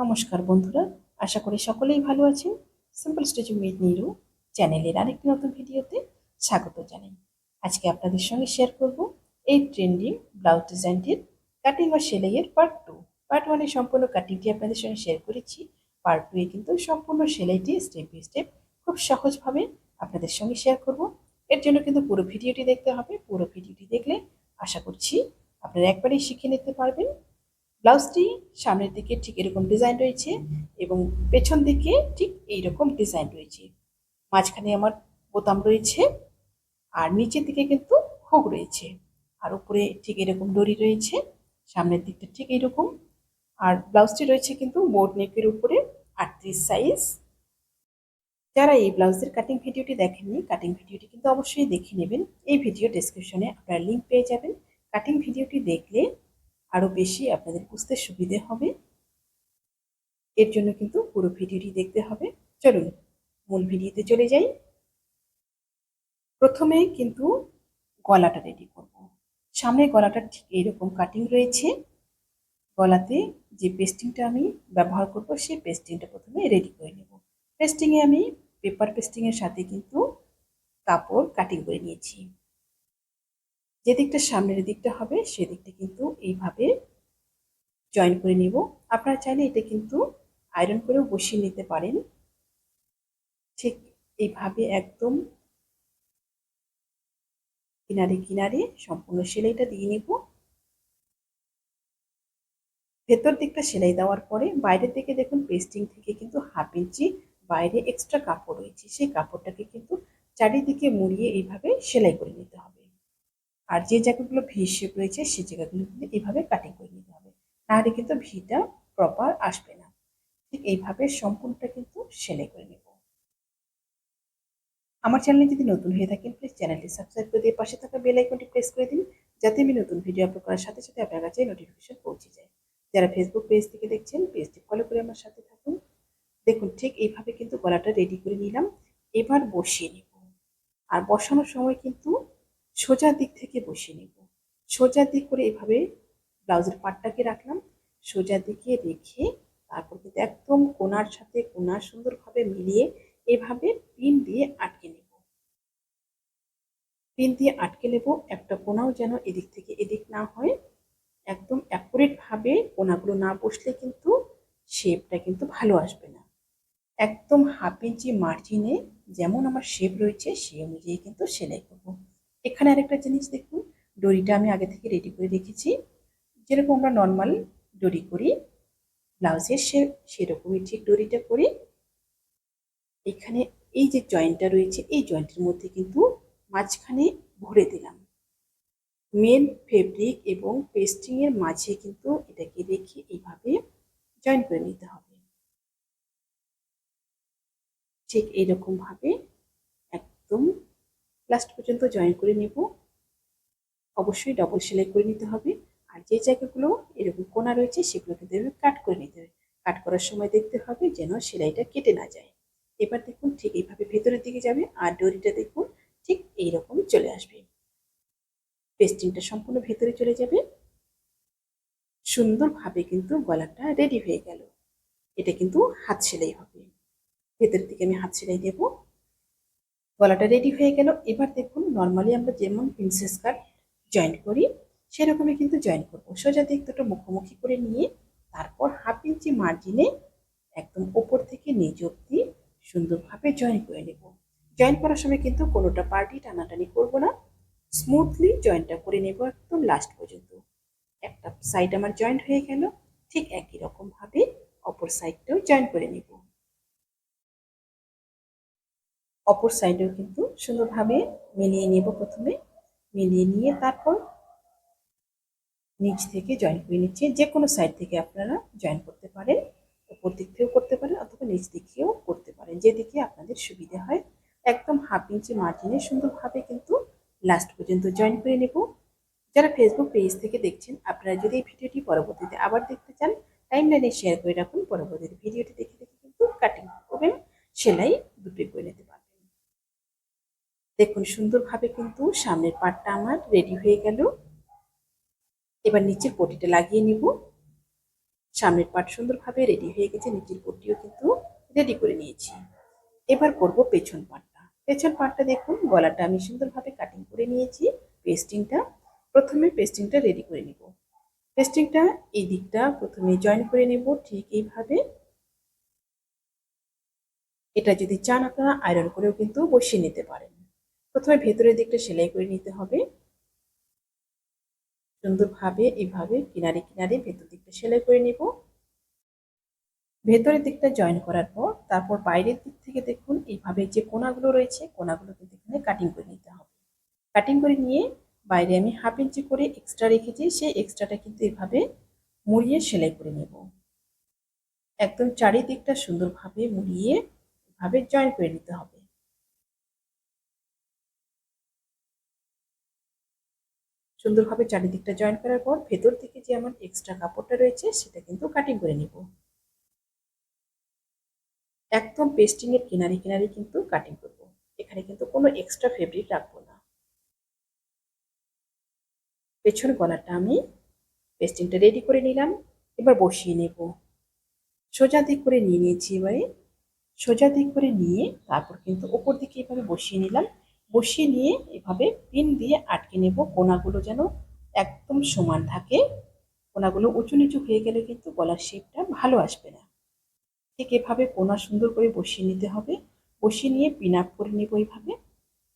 নমস্কার বন্ধুরা, আশা করি সকলেই ভালো আছেন। সিম্পল স্টিচিং উইথ নিরু চ্যানেলের আরেকটি নতুন ভিডিওতে স্বাগত জানাই। আজকে আপনাদের সঙ্গে শেয়ার করব এই ট্রেন্ডিং ব্লাউজ ডিজাইনটির কাটিং বা সেলাইয়ের পার্ট টু পার্ট ওয়ানে সম্পূর্ণ কাটিংটি আপনাদের সঙ্গে শেয়ার করেছি। পার্ট টু এ কিন্তু সম্পূর্ণ সেলাইটি স্টেপ বাই স্টেপ খুব সহজভাবে আপনাদের সঙ্গে শেয়ার করব। এর জন্য কিন্তু পুরো ভিডিওটি দেখতে হবে। পুরো ভিডিওটি দেখলে আশা করছি আপনারা একবারেই শিখে নিতে পারবেন। ব্লাউজটি সামনের দিকে ঠিক এরকম ডিজাইন রয়েছে এবং পেছন দিকে ঠিক এইরকম ডিজাইন রয়েছে। মাঝখানে আমার বোতাম রয়েছে আর নিচের দিকে কিন্তু হুক রয়েছে আর উপরে ঠিক এরকম দড়ি রয়েছে, সামনের দিকটা ঠিক এইরকম। আর ব্লাউজটি রয়েছে কিন্তু বোর্ড নেকের উপরে আটত্রিশ সাইজ যারা এই ব্লাউজের কাটিং ভিডিওটি দেখেননি কাটিং ভিডিওটি কিন্তু অবশ্যই দেখে নেবেন। এই ভিডিও ডেসক্রিপশনে আপনারা লিঙ্ক পেয়ে যাবেন। কাটিং ভিডিওটি দেখলে আরও বেশি আপনাদের বুঝতে সুবিধে হবে। এর জন্য কিন্তু পুরো ভিডিওটি দেখতে হবে। চলুন, মূল ভিডিওতে চলে যাই। প্রথমে কিন্তু গলাটা রেডি করব। সামনে গলাটা ঠিক এইরকম কাটিং রয়েছে। গলাতে যে পেস্টিংটা আমি ব্যবহার করব, সেই পেস্টিংটা প্রথমে রেডি করে নেব। পেস্টিংয়ে আমি পেপার পেস্টিংয়ের সাথে কিন্তু কাপড় কাটিং করে নিয়েছি। যে দিকটা সামনের দিকটা হবে সেদিকটা কিন্তু এইভাবে জয়েন করে নিব। আপনারা চাইলে এটা কিন্তু আয়রন করেও বসিয়ে নিতে পারেন। ঠিক এইভাবে একদম কিনারে কিনারে সম্পূর্ণ সেলাইটা দিয়ে নিব। ভেতর দিকটা সেলাই দেওয়ার পরে বাইরের থেকে দেখুন পেস্টিং থেকে কিন্তু হাফ ইঞ্চি বাইরে এক্সট্রা কাপড় রয়েছে। সেই কাপড়টাকে কিন্তু চারিদিকে মুড়িয়ে এইভাবে সেলাই করে নিতে হবে। আর যে জায়গাগুলো ভি শেপ রয়েছে সেই জায়গাগুলো কিন্তু এইভাবে কাটিং করে নিতে হবে। নাহলে কিন্তু ভিটা প্রপার আসবে না। ঠিক এইভাবে সম্পূর্ণটা কিন্তু সেলাই করে নেব। আমার চ্যানেলে যদি নতুন হয়ে থাকেন প্লিজ চ্যানেলটি সাবস্ক্রাইব করে দিয়ে পাশে থাকা বেল আইকনটি প্রেস করে দিন, যাতে আমি নতুন ভিডিও আপলোড করার সাথে সাথে আপনার কাছে নোটিফিকেশন পৌঁছে যায়। যারা ফেসবুক পেজ থেকে দেখছেন পেজটি ফলো করে আমার সাথে থাকুন। দেখুন, ঠিক এইভাবে কিন্তু গলাটা রেডি করে নিলাম। এবার বসিয়ে নেব। আর বসানোর সময় কিন্তু সোজা দিক থেকে বসিয়ে নেব। সোজা দিক করে এভাবে ব্লাউজের পাটটাকে রাখলাম। সোজা দিকে রেখে তারপর কিন্তু একদম কোনার সাথে কোনা সুন্দরভাবে মিলিয়ে এভাবে পিন দিয়ে আটকে নেব। পিন দিয়ে আটকে নেব। একটা কোনাও যেন এদিক থেকে এদিক না হয়। একদম অ্যাকুরেটভাবে কোনাগুলো না বসলে কিন্তু শেপটা কিন্তু ভালো আসবে না। একদম হাফ ইঞ্চি মার্জিনে যেমন আমার শেপ রয়েছে, সেই অনুযায়ী কিন্তু সেলাই করব। এখানে আরেকটা জিনিস দেখুন, দড়িটা আমি আগে থেকে রেডি করে রেখেছি। যেরকম আমরা নর্মাল দড়ি করি, ব্লাউজের সে, সেরকমই ঠিক দড়িটা করি। এখানে এই যে জয়েন্টটা রয়েছে, এই জয়েন্টের মধ্যে কিন্তু মাঝখানে ভরে দিলাম। মেন ফেব্রিক এবং পেস্টিংয়ের মাঝে কিন্তু এটাকে রেখে এইভাবে জয়েন করে নিতে হবে। ঠিক এইরকমভাবে একদম লাস্ট পর্যন্ত জয়েন করে নেব। অবশ্যই ডবল সেলাই করে নিতে হবে। আর যে জায়গাগুলো এরকম কোনা রয়েছে সেগুলো কিন্তু কাট করে নিতে হবে। কাট করার সময় দেখতে হবে যেন সেলাইটা কেটে না যায়। এবার দেখুন ঠিক এইভাবে ভেতরের দিকে যাবে আর ডরিটা দেখুন ঠিক এইরকম চলে আসবে। পেস্টিংটা সম্পূর্ণ ভেতরে চলে যাবে। সুন্দরভাবে কিন্তু গলাটা রেডি হয়ে গেল। এটা কিন্তু হাত সেলাই হবে। ভেতরের দিকে আমি হাত সেলাই দেব। গলাটা রেডি হয়ে গেল। এবার দেখুন নর্মালি আমরা যেমন প্রিন্সেস কাট জয়েন্ট করি, সেরকমই কিন্তু জয়েন করব। সোজা দিক দুটো মুখোমুখি করে নিয়ে, তারপর হাফ ইঞ্চি মার্জিনে একদম ওপর থেকে নিচ অব্দি সুন্দরভাবে জয়েন করে নেব। জয়েন করার সময় কিন্তু কোনোটা পার্টি টানাটানি করব না। স্মুথলি জয়েন্টটা করে নেব একদম লাস্ট পর্যন্ত। একটা সাইড আমার জয়েন্ট হয়ে গেল, ঠিক একই রকমভাবে অপর সাইডটাও জয়েন করে নেব। অপর সাইডেও কিন্তু সুন্দরভাবে মিলিয়ে নেব প্রথমে। মিলিয়ে নিয়ে তারপর নিচ থেকে জয়েন করে নিচ্ছে। যে কোনো সাইড থেকে আপনারা জয়েন করতে পারেন, উপর দিক থেকেও করতে পারেন অথবা নিচ দিকেও করতে পারেন যেদিকে আপনাদের সুবিধে হয়। একদম হাফ ইঞ্চি মার্জিনে সুন্দরভাবে কিন্তু লাস্ট পর্যন্ত জয়েন করে নেব। যারা ফেসবুক পেজ থেকে দেখছেন, আপনারা যদি এই ভিডিওটি পরবর্তীতে আবার দেখতে চান টাইম লাইনে শেয়ার করে রাখুন। পরবর্তীতে ভিডিওটি দেখে দেখে কিন্তু কাটিং করবেন। সেলাই দুটোই করে নিতে পারবেন দেখুন, সুন্দরভাবে কিন্তু সামনের পাটটা আমার রেডি হয়ে গেল। এবার নিচের পটিটা লাগিয়ে নিব। সামনের পাট সুন্দরভাবে রেডি হয়ে গেছে, নিচের পটিও কিন্তু রেডি করে নিয়েছি। এবার করব পেছন পাটটা। পেছন পাটটা দেখুন, গলাটা আমি সুন্দরভাবে কাটিং করে নিয়েছি। পেস্টিংটা প্রথমে পেস্টিংটা রেডি করে নিব। পেস্টিংটা এই দিকটা প্রথমে জয়েন করে নেব ঠিক এইভাবে। এটা যদি চান আপনারা আয়রন করেও কিন্তু বসিয়ে নিতে পারেন। প্রথমে ভেতরের দিকটা সেলাই করে নিতে হবে। সুন্দরভাবে এইভাবে কিনারে কিনারে ভেতর দিকটা সেলাই করে নিব। ভেতরের দিকটা জয়েন করার পর তারপর বাইরের দিক থেকে দেখুন এইভাবে যে কোনাগুলো রয়েছে কোনাগুলো কিন্তু এখানে কাটিং করে নিতে হবে। কাটিং করে নিয়ে বাইরে আমি হাফ ইঞ্চি করে এক্সট্রা রেখেছি, সেই এক্সট্রাটা কিন্তু এভাবে মুড়িয়ে সেলাই করে নেব। একদম চারিদিকটা সুন্দরভাবে মুড়িয়ে এভাবে জয়েন করে নিতে হবে। সুন্দরভাবে চারিদিকটা জয়েন করার পর ভেতর থেকে যে আমার এক্সট্রা কাপড়টা রয়েছে, সেটা কিন্তু কাটিং করে নিব। একদম পেস্টিং এর কিনারি কিনারি কিন্তু কাটিং করব। এখানে কিন্তু কোনো এক্সট্রা ফেব্রিক রাখব না। পেছন গলাটা আমি পেস্টিংটা রেডি করে নিলাম, এবার বসিয়ে নেব। সোজা দিক করে নিয়ে নিয়েছি এবারে। সোজা দিক করে নিয়ে তারপর কিন্তু ওপর দিকে এভাবে বসিয়ে নিলাম। বসিয়ে নিয়ে এভাবে পিন দিয়ে আটকে নেব। কোনাগুলো যেন একদম সমান থাকে। কোনাগুলো উঁচু নিচু হয়ে গেলে কিন্তু গলার শেপটা ভালো আসবে না। ঠিক এভাবে কোনা সুন্দর করে বসিয়ে নিতে হবে। বসিয়ে নিয়ে পিন আপ করে নেব এইভাবে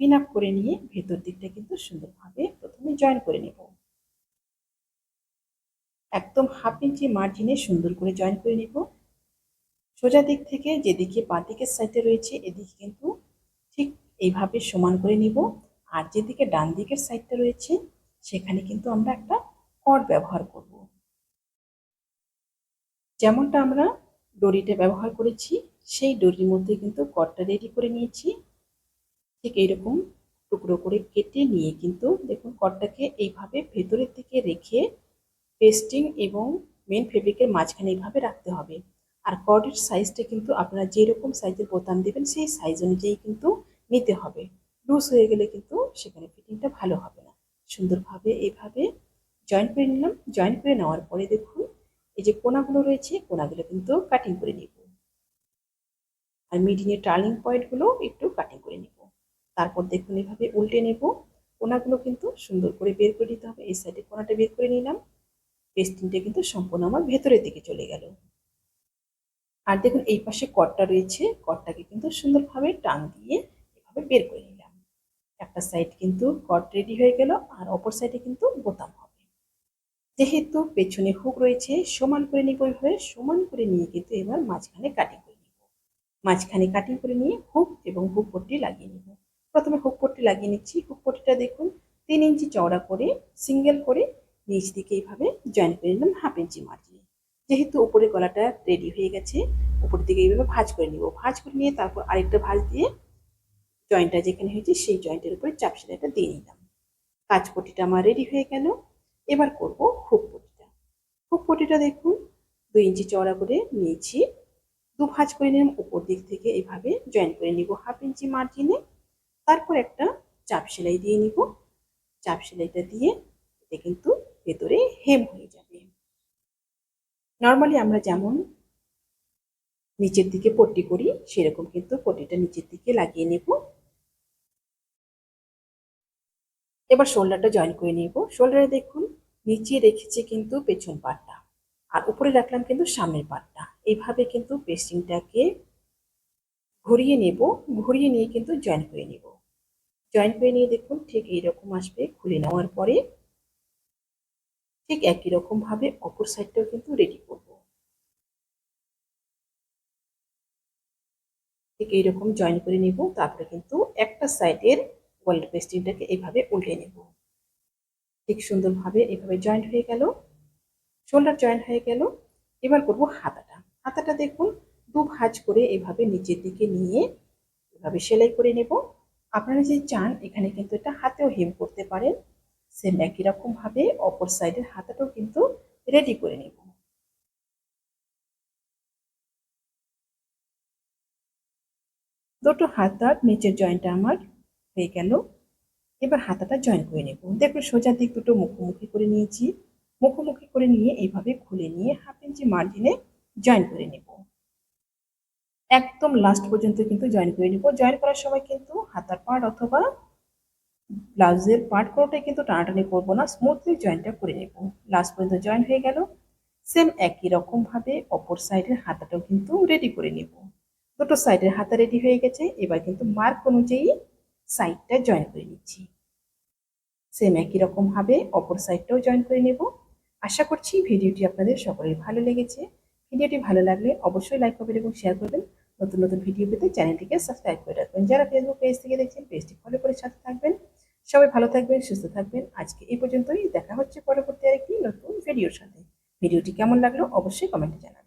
পিন আপ করে নিয়ে ভেতর দিকটা কিন্তু সুন্দরভাবে প্রথমে জয়েন করে নেব। একদম হাফ ইঞ্চি মার্জিনে সুন্দর করে জয়েন করে নেব। সোজা দিক থেকে যেদিকে বাঁ দিকের সাইডে রয়েছে, এদিকে কিন্তু এইভাবে সমান করে নিব। আর যেদিকে ডান দিকের সাইডটা রয়েছে, সেখানে কিন্তু আমরা একটা কট ব্যবহার করব। যেমনটা আমরা ডরিটা ব্যবহার করেছি, সেই ডরির মধ্যে কিন্তু কটটা রেডি করে নিয়েছি। ঠিক এইরকম টুকরো করে কেটে নিয়ে কিন্তু দেখুন কটটাকে এইভাবে ভেতরের দিকে রেখে পেস্টিং এবং মেন ফেব্রিকের মাঝখানে এইভাবে রাখতে হবে। আর কর্ডের সাইজটা কিন্তু আপনারা যেরকম সাইজের বোতাম দেবেন, সেই সাইজ অনুযায়ী কিন্তু নিতে হবে। লুজ হয়ে গেলে কিন্তু সেখানে ফিটিংটা ভালো হবে না। সুন্দরভাবে এইভাবে জয়েন করে নিলাম। জয়েন করে নেওয়ার পরে দেখুন, এই যে কোনাগুলো রয়েছে, কোনাগুলো কিন্তু কাটিং করে নিব। আর মিডিংয়ের টার্নিং পয়েন্টগুলো একটু কাটিং করে নিব। তারপর দেখুন, এভাবে উল্টে নেব। কোনাগুলো কিন্তু সুন্দর করে বের করে নিতে হবে। এই সাইডে কোনাটা বের করে নিলাম। পেস্টিংটা কিন্তু সম্পূর্ণ আমার ভেতরের দিকে চলে গেল। আর দেখুন, এই পাশে কটটা রয়েছে। কটটাকে কিন্তু সুন্দরভাবে টান দিয়ে এভাবে বের করে নিলাম। একটা সাইড কিন্তু কট রেডি হয়ে গেল আর অপর সাইডে কিন্তু বোতাম হবে। যেহেতু পেছনে হুক রয়েছে, সমান করে নিব ওইভাবে সমান করে নিয়ে কিন্তু এবার মাঝখানে কাটিং করে নিব। মাঝখানে কাটিং করে নিয়ে হুক এবং হুক পট্টি লাগিয়ে নিব। প্রথমে হুক পট্টি লাগিয়ে নিচ্ছি। হুক পট্টিটা দেখুন, তিন ইঞ্চি চওড়া করে সিঙ্গেল করে নিচ দিকে এইভাবে জয়েন করে নিলাম হাফ ইঞ্চি মার্জিনে যেহেতু উপরে গলাটা রেডি হয়ে গেছে, উপরের দিকে এইভাবে ভাজ করে নিব। ভাজ করে নিয়ে তারপর আরেকটা ভাজ দিয়ে জয়েন্টটা যেখানে হয়েছে, সেই জয়েন্টের উপরে চাপ সেলাইটা দিয়ে নিলাম। কাজ আমার রেডি হয়ে গেল। এবার করব হুক পটিটা হুক পটিটা দেখুন, দুই ইঞ্চি চওড়া করে নিয়েছি। দু ভাঁজ করে নিলাম উপর দিক থেকে এইভাবে জয়েন করে নিব হাফ ইঞ্চি মার্জিনে তারপর একটা চাপ সেলাই দিয়ে নিব। চাপ সেলাইটা দিয়ে এতে কিন্তু ভেতরে হেম হয়ে যাবে। নর্মালি আমরা যেমন নিচের দিকে পট্টি করি, সেরকম কিন্তু পট্টিটা নিচের দিকে লাগিয়ে নেব। এবার শোল্ডারটা জয়েন করে নেব। শোল্ডারে দেখুন, নিচে রেখেছি কিন্তু পেছন পাটটা আর উপরে রাখলাম কিন্তু সামনের পাটটা। এইভাবে কিন্তু পেস্টিংটাকে ঘুরিয়ে নেব, ঘুরিয়ে নিয়ে কিন্তু জয়েন করে নেব। জয়েন করে নিয়ে দেখুন, ঠিক এইরকম আসবে। খুলে নেওয়ার পরে ঠিক একই রকম ভাবে অপর সাইডটাও কিন্তু রেডি করব। ঠিক এইরকম জয়েন করে নিব, তারপরে কিন্তু একটা সাইডের ওয়াল পেস্টিংটাকে এইভাবে উল্টে নেব। ঠিক সুন্দরভাবে এভাবে জয়েন্ট হয়ে গেল শোল্ডার জয়েন্ট হয়ে গেল। এবার করব হাতাটা। হাতাটা দেখুন, দু ভাঁজ করে এভাবে নিচের দিকে নিয়ে এভাবে সেলাই করে নেব। আপনারা যদি চান, এখানে কিন্তু এটা হাতেও হেম করতে পারেন। সেম একই রকম ভাবে অপর সাইডের হাতাটাও কিন্তু রেডি করে নেব। দুটো হাতার নিচের জয়েন্টটা আমার। হয়ে গেল। এবার হাতাটা জয়েন করে নেব। দেখুন, সোজা দিক দুটো মুখোমুখি করে নিয়েছি। মুখোমুখি করে নিয়ে এইভাবে খুলে নিয়ে হাফ ইঞ্চি মার্জিনে জয়েন করে নেব। একদম লাস্ট পর্যন্ত কিন্তু জয়েন করে নেব। জয়েন করার সময় কিন্তু হাতার পার্ট অথবা ব্লাউজের পার্ট কোনোটাই কিন্তু টানাটানি করব না। স্মুথলি জয়েনটা করে নেব। লাস্ট পর্যন্ত জয়েন হয়ে গেল। সেম একই রকমভাবে অপর সাইডের হাতাটাও কিন্তু রেডি করে নেব। দুটো সাইডের হাতা রেডি হয়ে গেছে। এবার কিন্তু মার্ক অনুযায়ী সাইডটা জয়েন করে নিচ্ছি। সেম একই রকম ভাবে অপর সাইডটাও জয়েন করে নেব। আশা করছি ভিডিওটি আপনাদের সকলের ভালো লেগেছে। ভিডিওটি ভালো লাগলে অবশ্যই লাইক করবেন এবং শেয়ার করবেন। নতুন নতুন ভিডিও পেতে চ্যানেলটিকে সাবস্ক্রাইব করে রাখবেন। যারা ফেসবুক পেজ থেকে দেখছেন পেজটি ফলো করে সাথে থাকবেন। সবাই ভালো থাকবেন, সুস্থ থাকবেন। আজকে এই পর্যন্তই। দেখা হচ্ছে পরবর্তী আরেকটি নতুন ভিডিওর সাথে। ভিডিওটি কেমন লাগল অবশ্যই কমেন্টে জানাবেন।